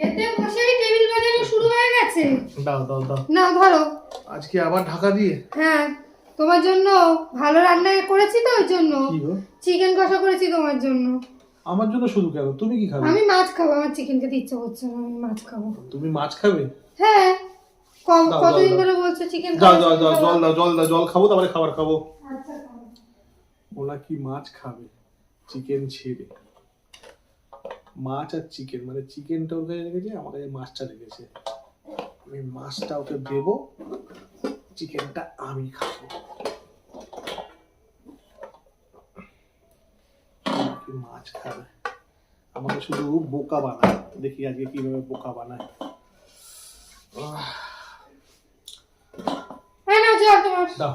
খেতে বসেই টেবিল বাজানো শুরু হয়ে গেছে। দাও দাও দাও। না ধরো। আজকে আবার ঢাকা দিয়ে? হ্যাঁ তোমার জন্য ভালো রান্না করেছি তো ওই জন্য। চিকেন কষা করেছি তোমার জন্য। আমার জন্য শুধু কেন? তুমি কি খাবে? আমি মাছ খাব আমার চিকেন খেতে ইচ্ছে করছে না আমি মাছ খাব। তুমি মাছ খাবে? হ্যাঁ ক- দাও, কতদিন ধরে বলছো চিকেন যাও যাও যাও জল দাও জল দাও জল খাব তারপরে খাবার খাব। আচ্ছা খাব। কি মাছ খাবে? চিকেন ছেড়ে। মাছ আর চিকেন মানে চিকেনটা ওর কাছে রেখেছে আমার কাছে মাছটা রেখেছে। আমি মাছটা ওকে দেব চিকেনটা আমি খাব। মাছ খাবে? আমাকে শুধু বোকা বানায়। দেখি আজকে কীভাবে বোকা বানায়। দাও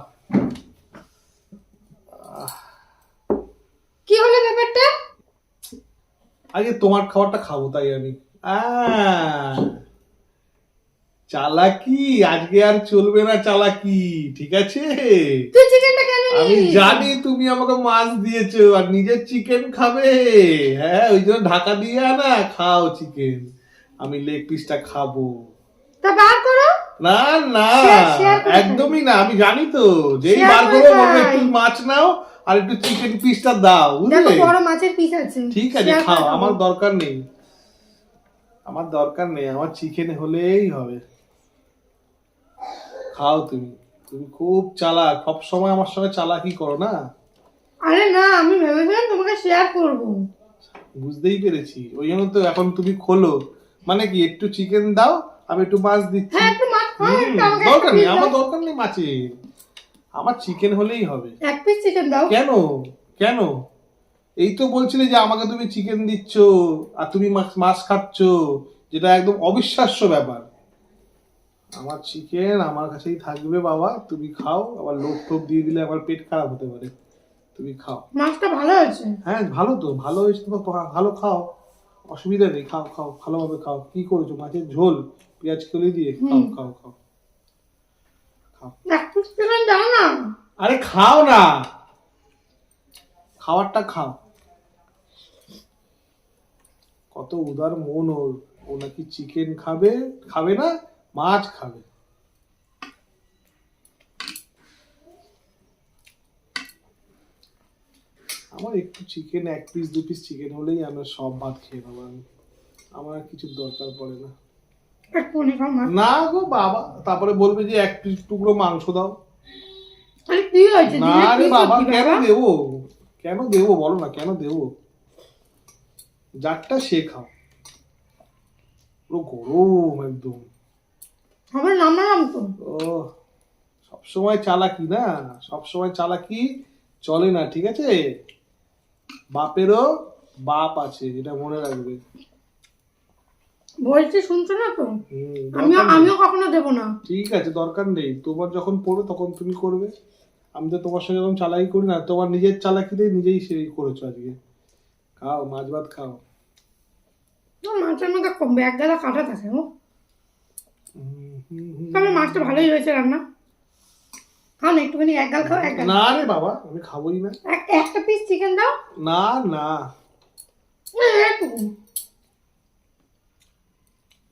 কি হলো ব্যাপারটা আগে তোমার খাবারটা খাব তাই আমি। চালাকি আজকে আর চলবে না চালাকি ঠিক আছে? তুই চিকেনটা কেন আমি জানি তুমি আমাকে মাছ দিয়েছ আর নিজের চিকেন খাবে। হ্যাঁ ওই জন্য ঢাকা দিয়ে আনা খাও চিকেন আমি লেগ পিসটা খাব। তা বার করো। না না একদমই না আমি জানি তো যেই বার করে করব বলব একটু মাছ নাও আর একটু চিকেন পিসটা দাও দেখো বড় মাছের পিস আছে। ঠিক আছে খাও আমার দরকার নেই। আমার দরকার নেই আমার চিকেন হলেই হবে। খাও তুমি তুমি খুব চালাক। সব সময় আমার সঙ্গে চালাকি করো না? আরে না আমি ভেবেছিলাম তোমাকে শেয়ার করব। বুঝতেই পেরেছি ওই জন্য তো এখন তুমি খোলো। মানে কি একটু চিকেন দাও আমি একটু মাছ দিচ্ছি। হ্যাঁ একটু মাছ খাও দরকার নেই আমার দরকার নেই মাছের। আমার চিকেন হলেই হবে। এক পিস চিকেন দাও। কেন? কেন? এই তো বলছিলে যে আমাকে তুমি চিকেন দিচ্ছ আর তুমি মাছ- মাছ খাচ্ছ যেটা একদম অবিশ্বাস্য ব্যাপার। আমার চিকেন আমার কাছেই থাকবে বাবা তুমি খাও। আবার লোক টোপ দিয়ে দিলে আমার পেট খারাপ হতে পারে। তুমি খাও। মাছটা ভালো হয়েছে? হ্যাঁ ভালো তো ভালো হয়েছে তো ভালো খাও। অসুবিধা নেই খাও খাও ভালোভাবে খাও। কি করেছ? মাছের ঝোল পেঁয়াজ কলি দিয়ে? খাও খাও খাও খাও এক পিস চিকেন দাও না আরে খাও না। খাবারটা খাও। কত উদার মন ওর। ও নাকি চিকেন খাবে খাবে না, মাছ খাবে। আমার একটু চিকেন এক পিস দু পিস চিকেন হলেই আমরা সব ভাত খেয়ে নেব। আমি আমার আর দরকার পড়ে না। নে গো বাবা তারপরে বলবে যে এক পিস টুকরো মাংস দাও। আরে কি হয়েছে? না রে বাবা কেন দেবো? কেন দেবো বলো না কেন দেবো? যারটা সে খাও। পুরো গরম একদম। নামালাম তো। ও সবসময় চালাকি না? সবসময় চালাকি চলে না ঠিক আছে? বাপেরও বাপ আছে যেটা মনে রাখবে। বলছি শুনছো না তো? আমিও আমিও কখনো দেবো না। ঠিক আছে দরকার নেই। তোমার যখন পড়বে তখন তুমি করবে। আমি তো তোমার সঙ্গে যখন চালাকি করি না তোমার নিজের চালাকিতে নিজেই সেই করেছ আজকে। খাও মাছ ভাত খাও। মাছের মধ্যে এক গাদা কাটা থাকে ও। তবে মাছটা ভালোই হয়েছে রান্না। খাও না একটুখানি এক গাল খাও এক গাল না রে বাবা আমি খাবোই না। একটা পিস চিকেন দাও। না না। এই এইটুকু।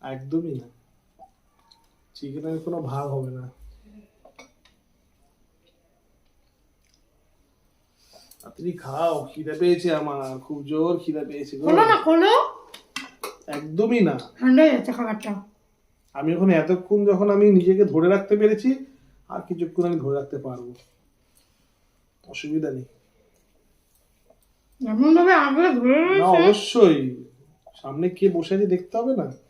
একদমই না। চিকেনের কোনো ভাগ হবে না। আপনি খাও খিদে পেয়েছে আমার খুব জোর খিদে পেয়েছে খোলো না খোলো। একদমই না। ঠান্ডা হয়ে যাচ্ছে খাবারটা। আমি এখন এতক্ষণ যখন আমি নিজেকে ধরে রাখতে পেরেছি আর কিছুক্ষণ আমি ধরে রাখতে পারব। অসুবিধা নেই। এমন ভাবে আগলে ধরে না অবশ্যই। সামনে কে বসে আছে দেখতে হবে না।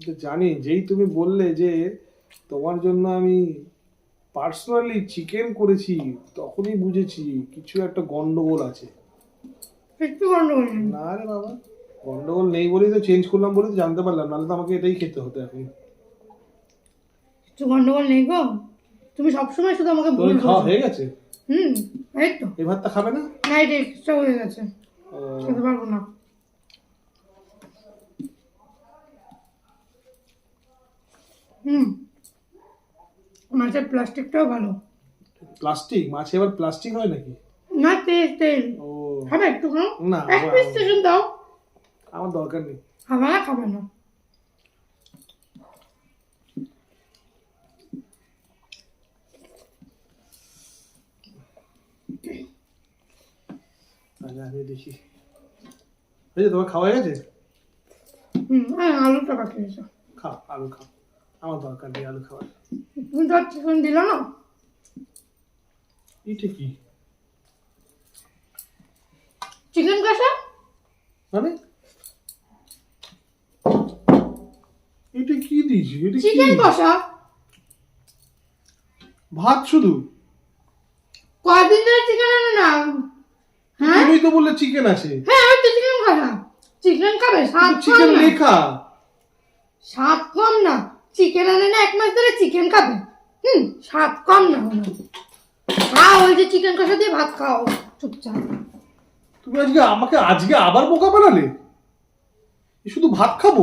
জানি যেই তুমি বললে যে তোমার জন্য আমি পার্সোনালি চিকেন করেছি তখনই বুঝেছি কিছু একটা গন্ডগোল আছে। একটু গন্ডগোল না রে বাবা গন্ডগোল নেই বলেই তো চেঞ্জ করলাম বলে তো জানতে পারলাম নাহলে তো আমাকে এটাই খেতে হতো এখন। একটু গন্ডগোল নেই গো। তুমি সবসময় শুধু আমাকে ভুল তোর খাওয়া হয়ে গেছে? হুম এই তো। এই ভাতটা খাবে না? না এটা এক্সট্রা হয়ে গেছে। খেতে পারব না। হুম। মাছের প্লাস্টিকটাও ভালো। প্লাস্টিক? মাছে আবার প্লাস্টিক হয় নাকি? না তেল তেল। খাবে একটু খাও। না এক পিস স্টেশন দাও। আমার দরকার নেই। খাবে না খাবে না। দেখি। তোমার খাওয়া গেছে? হুম হ্যাঁ, আলুটা কাটিয়েছো খাও আলু খাও আমার দরকার নেই আলু খাওয়ার। তুমি তো চিকেন দিল না? এটা কি? চিকেন কষা? মানে? এটা কি দিয়েছি? এটা চিকেন কষা। ভাত শুধু? কয়দিন ধরে চিকেন আনে না? হ্যাঁ? তুমি তো বললে চিকেন আছে। হ্যাঁ ওই তো চিকেন কষা চিকেন খাবে কম চিকেন লেখা। স্বাদ কম না। চিকেন আনে না এক মাস ধরে চিকেন খাবে। হুম, স্বাদ কম না হলো খাও ওই যে চিকেন কষা দিয়ে ভাত খাও, চুপচাপ। তুমি আজকে আমাকে আজকে আবার বোকা বানালে? শুধু ভাত খাব?